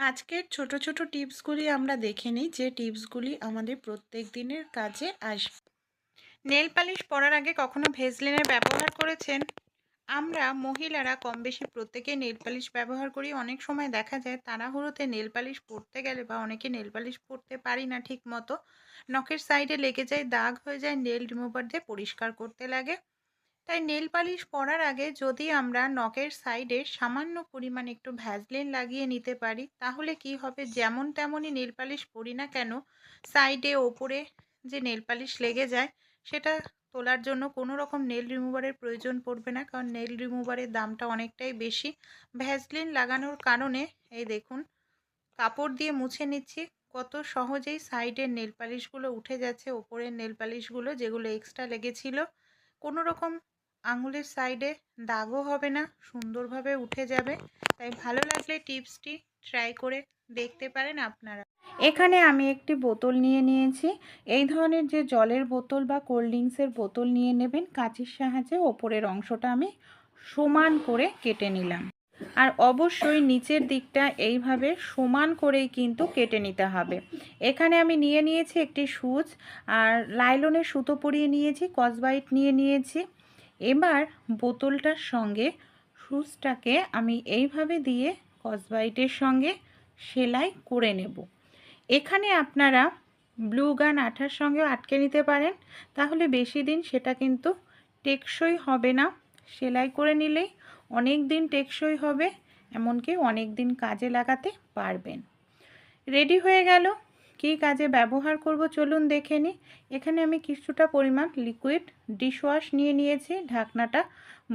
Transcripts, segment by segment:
আজকের ছোট ছোট টিপসগুলি আমরা দেখে নিই যে টিপসগুলি আমাদের প্রত্যেক দিনের কাজে আসবে। নেল পালিশ পরার আগে কখনো ভেজলিনের ব্যবহার করেছেন? আমরা মহিলারা কম বেশি প্রত্যেকে নেল পালিশ ব্যবহার করি। অনেক সময় দেখা যায় তাড়াহুড়োতে নেল পালিশ পরতে গেলে বা অনেকে নেল পালিশ পরতে পারি না ঠিক মতো নখের সাইডে লেগে যায়, দাগ হয়ে যায়, নেল রিমুভার দিয়ে পরিষ্কার করতে লাগে। তাই নেল পালিশ পরার আগে যদি আমরা নখের সাইডে সামান্য পরিমাণ একটু ভ্যাজলিন লাগিয়ে নিতে পারি, তাহলে কি হবে? যেমন তেমনই নেল পালিশ পরি না কেন, সাইডে ওপরে যে নেল পালিশ লেগে যায়, সেটা তোলার জন্য কোনো রকম নেল রিমুভারের প্রয়োজন পড়বে না। কারণ নেল রিমুভারের দামটা অনেকটাই বেশি। ভ্যাজলিন লাগানোর কারণে, এই দেখুন, কাপড় দিয়ে মুছে নিচ্ছি। কত সহজেই সাইডের নেল পালিশগুলো উঠে যাচ্ছে, ওপরের নেল পালিশগুলো যেগুলো এক্সট্রা লেগেছিল। কোনো রকম আঙুলের সাইডে দাগও হবে না, সুন্দরভাবে উঠে যাবে। তাই ভালো লাগলে টিপসটি ট্রাই করে দেখতে পারেন আপনারা। এখানে আমি একটি বোতল নিয়ে নিয়েছি। এই ধরনের যে জলের বোতল বা কোল্ড ড্রিঙ্কসের বোতল নিয়ে নেবেন, কাঁচির সাহায্যে ওপরের অংশটা আমি সমান করে কেটে নিলাম। আর অবশ্যই নিচের দিকটা এইভাবে সমান করেই কিন্তু কেটে নিতে হবে। এখানে আমি নিয়ে নিয়েছি একটি সুচ, আর লাইলনের সুতো পরিয়ে নিয়েছি কসবাইট নিয়ে নিয়েছি। এবার বোতলটার সঙ্গে সুচটাকে আমি এইভাবে দিয়ে কসবাইটের সঙ্গে সেলাই করে নেব। এখানে আপনারা ব্লু গান আঠার সঙ্গেও আটকে নিতে পারেন। তাহলে বেশি দিন সেটা কিন্তু টেকসই হবে না। সেলাই করে নিলেই অনেক দিন টেকসই হবে, এমনকি অনেক দিন কাজে লাগাতে পারবেন। রেডি হয়ে গেল কী কাজে ব্যবহার করব চলুন দেখে নিই এখানে আমি কিছুটা পরিমাণ লিকুইড ডিশওয়াশ নিয়ে নিয়েছি, ঢাকনাটা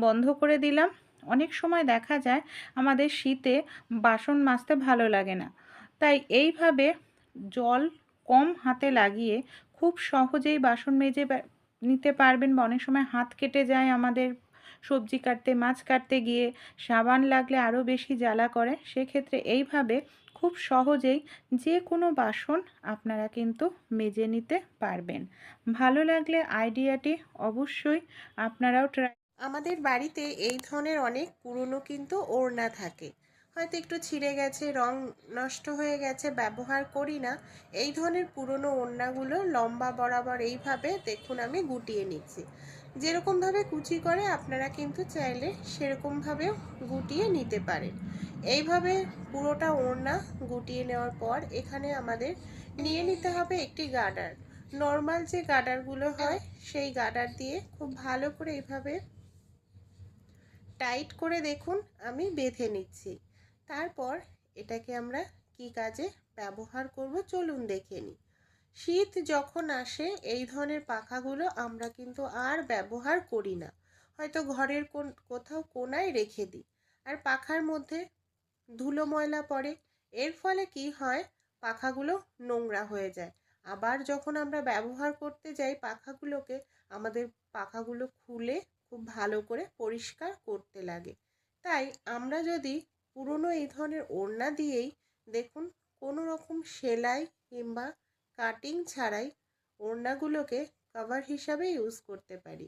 বন্ধ করে দিলাম। অনেক সময় দেখা যায় আমাদের শীতে বাসন মাজতে ভালো লাগে না। তাই এইভাবে জল কম হাতে লাগিয়ে খুব সহজেই বাসন মেজে নিতে পারবেন বা অনেক সময় হাত কেটে যায় আমাদের সবজি কাটতে, মাছ কাটতে গিয়ে সাবান লাগলে আরও বেশি জ্বালা করে, সেক্ষেত্রে এইভাবে খুব সহজেই যে কোনো বাসন আপনারা কিন্তু মেজে নিতে পারবেন। ভালো লাগলে আইডিয়াটি অবশ্যই আপনারাও ট্রাই আমাদের বাড়িতে এই ধরনের অনেক পুরনো কিন্তু ওড়না থাকে। হয়তো একটু ছিঁড়ে গেছে, রং নষ্ট হয়ে গেছে, ব্যবহার করি না। এই ধরনের পুরনো ওড়নাগুলো লম্বা বরাবর এইভাবে দেখুন আমি গুটিয়ে নিচ্ছি। যেরকমভাবে কুচি করে আপনারা কিন্তু চাইলে সেরকমভাবেও গুটিয়ে নিতে পারেন। এইভাবে পুরোটা ওড়না গুটিয়ে নেওয়ার পর এখানে আমাদের নিয়ে নিতে হবে একটি গার্ডার নর্মাল যে গার্ডারগুলো হয়, সেই গার্ডার দিয়ে খুব ভালো করে এইভাবে টাইট করে দেখুন, আমি বেঁধে নিচ্ছি। তারপর এটাকে আমরা কি কাজে ব্যবহার করব চলুন দেখে নিই। শীত যখন আসে, এই ধরনের পাখাগুলো আমরা কিন্তু আর ব্যবহার করি না। হয়তো ঘরের কোন, কোথাও কোনায় রেখে দিই। আর পাখার মধ্যে ধুলো ময়লা পড়ে, এর ফলে কি হয়? পাখাগুলো নোংরা হয়ে যায়। আবার যখন আমরা ব্যবহার করতে যাই পাখাগুলোকে, আমাদের পাখাগুলো খুলে খুব ভালো করে পরিষ্কার করতে লাগে। তাই আমরা যদি পুরনো এই ধরনের ওড়না দিয়েই দেখুন, কোনো রকম সেলাই কিংবা কাটিং ছাড়াই ওড়নাগুলোকে কভার হিসাবে ইউজ করতে পারি।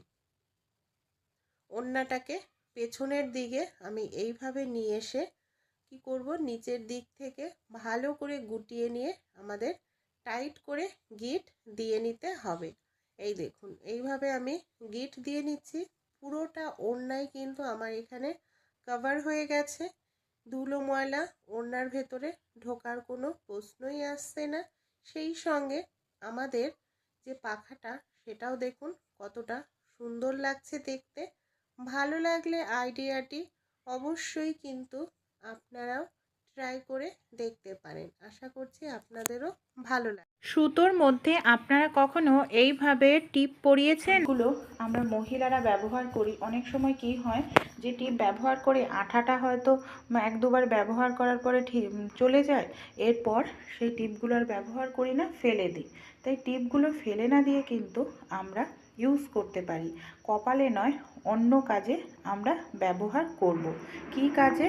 ওড়নাটাকে পেছনের দিকে আমি এইভাবে নিয়ে এসে কি করব, নিচের দিক থেকে ভালো করে গুটিয়ে নিয়ে আমাদের টাইট করে গিট দিয়ে নিতে হবে। এই দেখুন, এইভাবে আমি গিট দিয়ে নিচ্ছি। পুরোটা ওড়নায় কিন্তু আমার এখানে কভার হয়ে গেছে। ধুলো ময়লা ওড়নার ভেতরে ঢোকার কোনো প্রশ্নই আসছে না। সেই সঙ্গে আমাদের যে পাখাটা, সেটাও দেখুন কতটা সুন্দর লাগছে দেখতে। ভালো লাগলে আইডিয়াটি অবশ্যই কিন্তু আপনারাও ট্রাই করে দেখতে পারেন। আশা করছি আপনাদেরও ভালো লাগে সুতোর মধ্যে আপনারা কখনো এইভাবে টিপ পরিয়েছেন? গুলো আমরা মহিলারা ব্যবহার করি। অনেক সময় কি হয় যে টিপ ব্যবহার করে আঠাটা হয়তো এক দুবার ব্যবহার করার পরে চলে যায়। এরপর সেই টিপগুলো আর ব্যবহার করি না ফেলে দিই। তাই টিপগুলো ফেলে না দিয়ে কিন্তু আমরা ইউজ করতে পারি। কপালে নয় অন্য কাজে আমরা ব্যবহার করব। কি কাজে?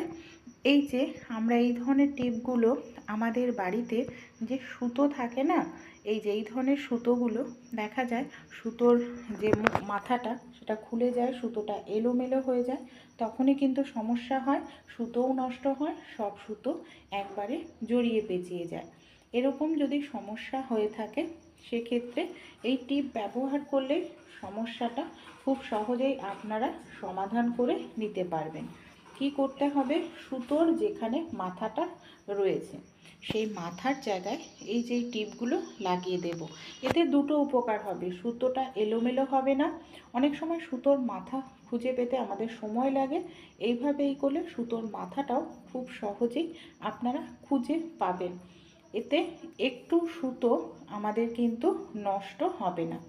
এই যে আমরা এই ধরনের টিপগুলো আমাদের বাড়িতে যে সুতো থাকে না, এই যে এই ধরনের সুতোগুলো দেখা যায়, সুতোর যে মাথাটা সেটা খুলে যায়, সুতোটা এলোমেলো হয়ে যায়, তখনই কিন্তু সমস্যা হয়, সুতোও নষ্ট হয়, সব সুতো একবারে জড়িয়ে পেঁচিয়ে যায়। এরকম যদি সমস্যা হয়ে থাকে, সেক্ষেত্রে এই টিপ ব্যবহার করলে সমস্যাটা খুব সহজেই আপনারা সমাধান করে নিতে পারবেন। কি করতে হবে? সুতোর যেখানে মাথাটা রয়েছে, সেই মাথার জায়গায় এই যে টিপগুলো লাগিয়ে দেব। এতে দুটো উপকার হবে, সুতোটা এলোমেলো হবে না। অনেক সময় সুতোর মাথা খুঁজে পেতে আমাদের সময় লাগে। এইভাবেই করলে সুতোর মাথাটাও খুব সহজেই আপনারা খুঁজে পাবেন। এতে একটু সুতো আমাদের কিন্তু নষ্ট হবে না।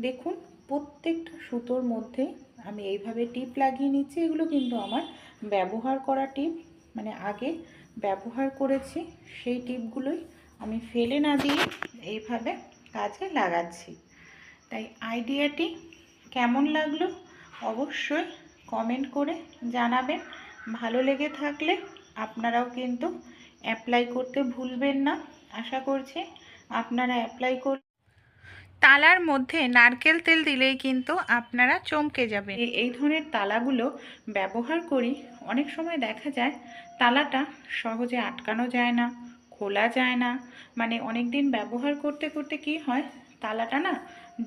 দেখুন, প্রত্যেকটা সুতোর মধ্যে আমি এইভাবে টিপ লাগিয়ে নিচ্ছি। এগুলো কিন্তু আমার ব্যবহার করা টিপ মানে আগে ব্যবহার করেছি, সেই টিপগুলোই আমি ফেলে না দিয়ে এইভাবে কাজে লাগাচ্ছি। তাই আইডিয়াটি কেমন লাগল অবশ্যই কমেন্ট করে জানাবেন। ভালো লেগে থাকলে আপনারাও কিন্তু অ্যাপ্লাই করতে ভুলবেন না। আশা করছি আপনারা অ্যাপ্লাই কর তালার মধ্যে নারকেল তেল দিলেই কিন্তু আপনারা চমকে যাবেন। এই ধরনের তালাগুলো ব্যবহার করি, অনেক সময় দেখা যায় তালাটা সহজে আটকানো যায় না, খোলা যায় না। মানে অনেক দিন ব্যবহার করতে করতে কি হয়, তালাটা না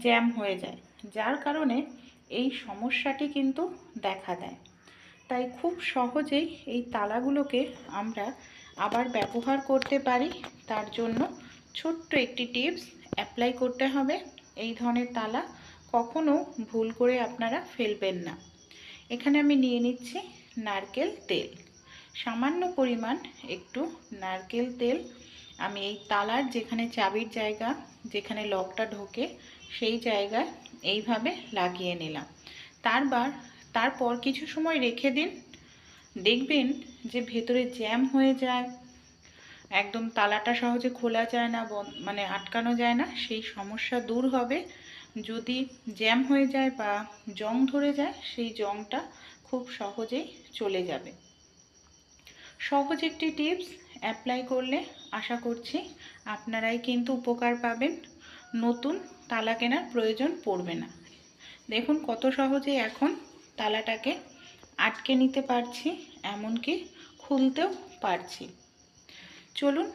জ্যাম হয়ে যায়। যার কারণে এই সমস্যাটি কিন্তু দেখা দেয়। তাই খুব সহজেই এই তালাগুলোকে আমরা আবার ব্যবহার করতে পারি। তার জন্য ছোট্ট একটি টিপস অ্যাপ্লাই করতে হবে এই ধরনের তালা। কখনো ভুল করে আপনারা ফেলবেন না। এখানে আমি নিয়ে নিচ্ছি নারকেল তেল। সামান্য পরিমাণ একটু নারকেল তেল। আমি এই তালার যেখানে চাবির জায়গা, যেখানে লকটা ঢোকে, সেই জায়গায় এইভাবে লাগিয়ে নিলাম। তারপর তারপর কিছু সময় রেখে দিন। দেখবেন যে ভেতরে জ্যাম হয়ে যায়। একদম তালাটা সহজে খোলা যায় না মানে আটকানো যায় না, সেই সমস্যা দূর হবে। যদি জ্যাম হয়ে যায় বা জং ধরে যায়, সেই জংটা খুব সহজেই চলে যাবে। সহজ একটি টিপস অ্যাপ্লাই করলে আশা করছি আপনারাই কিন্তু উপকার পাবেন। নতুন তালা কেনার প্রয়োজন পড়বে না। দেখুন কত সহজে এখন তালাটাকে আটকে নিতে পারছি, এমনকি খুলতেও পারছি। চলুন।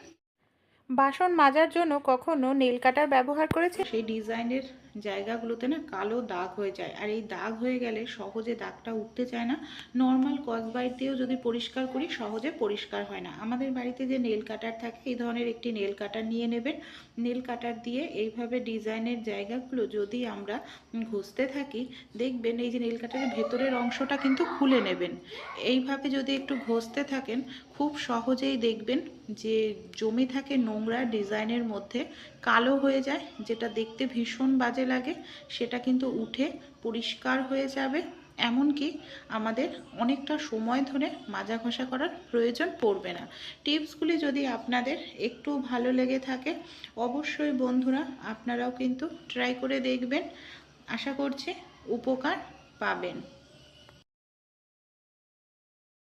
বাসন মাজার জন্য কখনো নেল কাটার ব্যবহার করেছে সেই ডিজাইনের জায়গাগুলোতে না কালো দাগ হয়ে যায়। আর এই দাগ হয়ে গেলে সহজে দাগটা উঠতে চায় না। নর্মাল কসবাইট দিয়েও যদি পরিষ্কার করি, সহজে পরিষ্কার হয় না। আমাদের বাড়িতে যে নেল কাটার থাকে, এই ধরনের একটি নেল কাটার নিয়ে নেবেন। নেল কাটার দিয়ে এইভাবে ডিজাইনের জায়গাগুলো যদি আমরা ঘষতে থাকি, দেখবেন এই যে নেল কাটারের ভেতরের অংশটা কিন্তু খুলে নেবেন। এইভাবে যদি একটু ঘষতে থাকেন খুব সহজেই দেখবেন যে জমে থাকে নোংরা ডিজাইনের মধ্যে কালো হয়ে যায়, যেটা দেখতে ভীষণ বাজে লাগে, সেটা কিন্তু উঠে পরিষ্কার হয়ে যাবে। এমনকি আমাদের অনেকটা সময় ধরে মাজা ঘষা করার প্রয়োজন পড়বে না। টিপসগুলি যদি আপনাদের একটু ভালো লেগে থাকে, অবশ্যই বন্ধুরা আপনারাও কিন্তু ট্রাই করে দেখবেন। আশা করছি উপকার পাবেন।